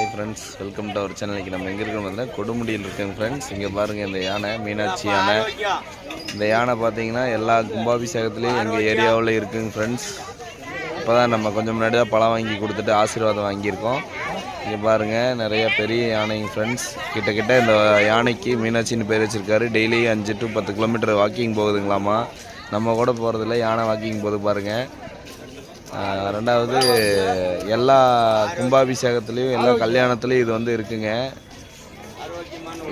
Hi friends welcome to our சேனலுக்கு நம்ம எங்கே இருக்கோம் பார்த்தீங்கன்னா கொடுமுடியில் இருக்கோங்க ஃப்ரெண்ட்ஸ் இங்கே பாருங்கள் இந்த யானை மீனாட்சி யானை. இந்த யானை பார்த்தீங்கன்னா எல்லா கும்பாபிஷேகத்துலேயும் எங்கள் ஏரியாவில் இருக்குங்க ஃப்ரெண்ட்ஸ் இப்போ தான் நம்ம கொஞ்சம் முன்னாடி தான் பழம் வாங்கி கொடுத்துட்டு ஆசீர்வாதம் வாங்கியிருக்கோம். இங்கே பாருங்கள் நிறைய பெரிய யானைங்க ஃப்ரெண்ட்ஸ் கிட்டக்கிட்ட இந்த யானைக்கு மீனாட்சின்னு பேர் வச்சுருக்காரு. டெய்லி அஞ்சு டு பத்து கிலோமீட்டர் வாக்கிங் போகுதுங்களாமா. நம்ம கூட போகிறதில்ல யானை வாக்கிங் போகுது பாருங்கள் ரெண்டாவது எல்லா கும்பாபிஷேகத்துலேயும் எல்லா கல்யாணத்துலேயும் இது வந்து இருக்குங்க.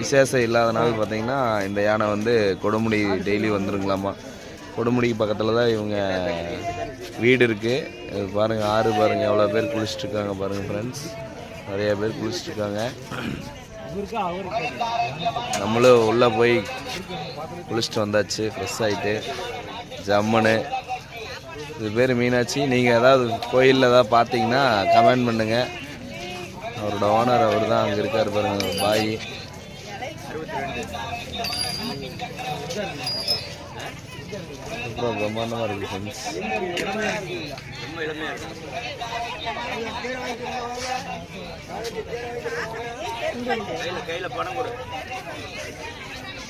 விசேஷம் இல்லாத நாள் பார்த்தீங்கன்னா இந்த யானை வந்து கொடுமுடி டெய்லி வந்துருங்களாமா. கொடுமுடிக்கு பக்கத்தில் தான் இவங்க வீடு இருக்குது பாருங்கள் ஆறு பாருங்கள் எவ்வளோ பேர் குளிச்சுட்டு இருக்காங்க பாருங்கள் ஃப்ரெண்ட்ஸ் நிறைய பேர் குளிச்சுட்டு இருக்காங்க நம்மளும் உள்ளே போய் குளிச்சுட்டு வந்தாச்சு ஃப்ரெஷ் ஆகிட்டு ஜம்முன்னு. இது பேர் மீனாட்சி. நீங்கள் ஏதாவது கோயிலில் ஏதாவது பார்த்தீங்கன்னா கமெண்ட் பண்ணுங்கள் அவரோட ஓனர் அவர் தான் அங்கே இருக்கார் பாருங்க பாய். அப்புறம் பிரம்மாண்டமாக இருக்குது ஃப்ரெண்ட்ஸ்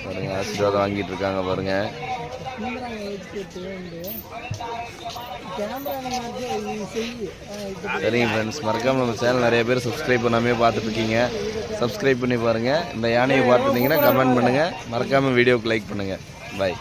பாருங்க ஆசீர்வாதம் வாங்கிட்டு இருக்காங்க பாருங்க. சரிங்க ஃப்ரெண்ட்ஸ் மறக்காமல் நம்ம சேனல் நிறைய பேர் சப்ஸ்கிரைப் பண்ணாமே பார்த்துட்ருக்கீங்க. சப்ஸ்கிரைப் பண்ணி பாருங்கள் இந்த யானையை பார்த்துட்டிங்கன்னா கமெண்ட் பண்ணுங்கள் மறக்காமல் வீடியோவுக்கு லைக் பண்ணுங்கள் பாய்